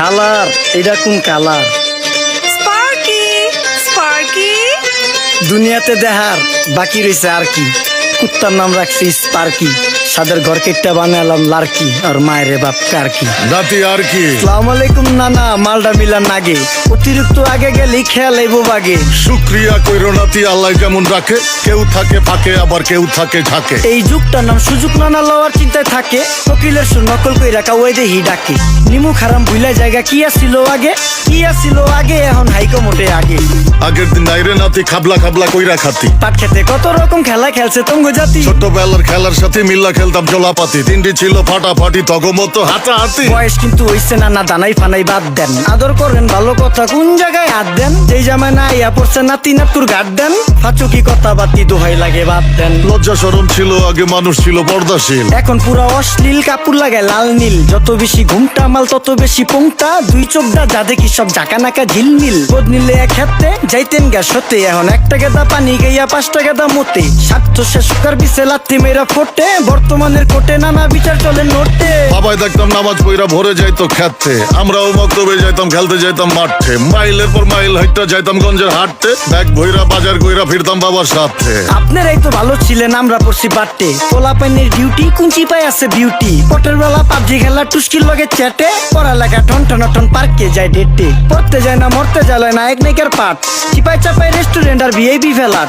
খালার এটা কোন কালার? Sparky Sparky. দুনিয়াতে দেহার বাকি রয়েছে আর কি। কুত্তার নাম রাখছি স্পার্কি। সাদের ঘর কেটটা বানালাম লার্কি আর মায়ের বাপ কার কি দাতি আর কি। আসসালামু আলাইকুম নানা মালডা মিলান নাগে অতিরিক্ত আগে গেলে খেয়াল আইব বাগে। শুক্রিয়া কইরো নাতি আল্লাহ যেমন রাখে কেউ থাকে ফাঁকে আবার কেউ থাকে ঝাঁকে। এই যুগটার নাম সুযোগ নানা লওয়ার চিন্তায় থাকে কোকিলের সুর নকল কই রাখা ওই দেহি ডাকে। নিমু খারাম ভুলা জায়গা কি আসিল আগে? কি আসিল আগে? এখন হাইকো মোটে আগে। আগের দিন নাইরে নাতি খাবলা খাবলা কইরা খাতি। পাট খেতে কত রকম খেলা খেলছে তঙ্গ জাতি। ছোটবেলার খেলার সাথে মিল্লা খেলতাম জলাপাতি। তিনটি ছিল ফাটাফাটি তগমতো হাতাহাতি। বয়স কিন্তু হইছে না না দানাই ফানাই বাদ দেন। আদর করেন ভালো কথা। কোন জায়গায় হাত দেন? যেই জামায় না ইয়া পড়ছে নাতি নাতুর গাট দেন ফাচুকি কথা বাতি দোহাই লাগে বাদ দেন। লজ্জা সরম ছিল আগে মানুষ ছিল পর্দাশীল। এখন পুরো অশ্লীল কাপড় লাগায় লাল নীল। যত বেশি ঘুমটা মাল তত বেশি পোংটা। দুই চোখটা যা দেখি সব জাকা নাকা ঝিলমিল। বোধ নিলে এক হাতে যাইতেন গা সতে এখন একটা গেদা পানি গাইয়া পাঁচটা গেদা মতে স্বার্থ শেষ কার বিছে লাত্তি মেয়েরা ফোটে। বর্তমানের কোটে নানা বিচার চলে নোটে। বাবাই দেখতাম নামাজ পইরা ভরে যাইতো খেতে। আমরাও মক্তবে যাইতাম খেলতে যাইতাম মাঠে। মাইলের পর মাইল হাইটটা যাইতাম গঞ্জের হাটতে। ব্যাগ ভইরা, বাজার কইরা ফিরতাম বাবার সাথে। আপনারাই তো ভালো ছিলেন, আমরা পড়ছি বাড়তে পোলা পাইনের ডিউটি কুঞ্চি পায় আছে বিউটি পটের বেলা পাবজি খেলা, টুস্কির লগে চ্যাটে। পড়ালেখা টন টন টন পার্কে যায় ডেটে। পড়তে যায় না, মরতে যায় না, এক নেকের পাট চিপাই চাপাই রেস্টুরেন্ট আর ভিআইপি ফেলাট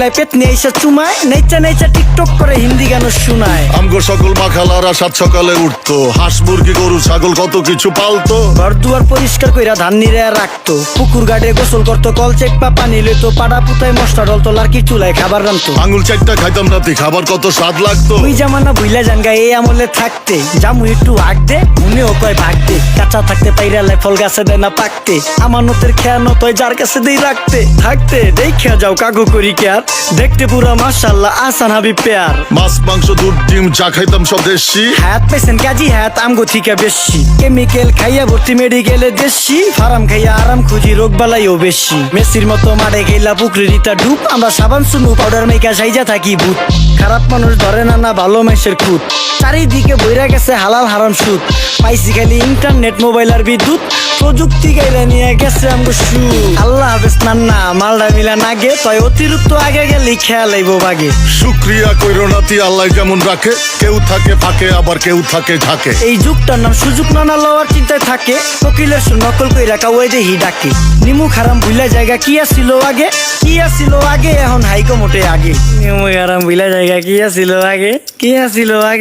কিলায় পেট নিয়ে এসে চুমায় নেচা নেচা টিকটক করে হিন্দি গান শোনায়। আমগো সকল মাখালারা সাত সকালে উঠতো। হাঁস মুরগি গরু ছাগল কত কিছু পালতো। ঘর দুয়ার পরিষ্কার কইরা ধান নিরে রাখতো। পুকুর গাড়ে গোসল করতো কল চেক পা পানি লইতো পাড়া পুতায় মশলা ডলতো লার্কি চুলায় খাবার রান্তো আঙুল চারটা খাইতাম নাতি খাবার কত স্বাদ লাগতো। ওই জামানা বুইলা জানগা এই আমলে থাকতে। জামু একটু আগ দে মনেও কয় ভাগ দে। কাঁচা থাকতে পাইরালে ফল গাছে দেয় না পাকতে। আমানতের খেয়ানো তয় যার কাছে দেই রাখতে। থাকতে দেখা যাও কাগু করি কেয়ার দেখতে পুরো মাশাল্লাহ আসান হাবি পেয়ার। মাছ মাংস দুধ ডিম চা খাইতাম সব দেশি। হাত পেশেন্ট কাজী হাত আমগো থিকা বেশি। কেমিক্যাল খাইয়া ভর্তি মেডিকেলে দেশি ফারাম খাইয়া আরাম খুঁজি রোগ বালাইও বেশি। মেসির মতো মারে গেলা পুকুরে রিতা ডুব আমরা সাবান সুনু পাউডার মেকা সাইজা থাকি ভূত। খারাপ মানুষ ধরে না না ভালো মেসের খুঁত। চারিদিকে বইরা গেছে হালাল হারাম সুদ। পাইছি খালি ইন্টারনেট মোবাইল আর বিদ্যুৎ। প্রযুক্তি গাইলা নিয়ে গেছে আমগো সু আল্লাহ হাফেজ নান্না মালডা মিলা নাগে তয় অতিরিক্ত আগে গেলে খেয়াল আইব বাগে। শুক্রিয়া কইরো নাতি আল্লাহ যেমন রাখে কেউ থাকে ফাঁকে আবার কেউ থাকে ঝাঁকে। এই যুগটার নাম সুযোগ নানা লওয়ার চিন্তায় থাকে। কোকিলের সুর নকল কই রাখা ওই দেহি ডাকে। নিমু খারাম ভুলা জায়গা কি আসিল আগে? কি আসিল আগে? এখন হাইকো মোটে আগে। নিমু খারাম ভুলা জায়গা কি আসিল আগে কি আসিল আগে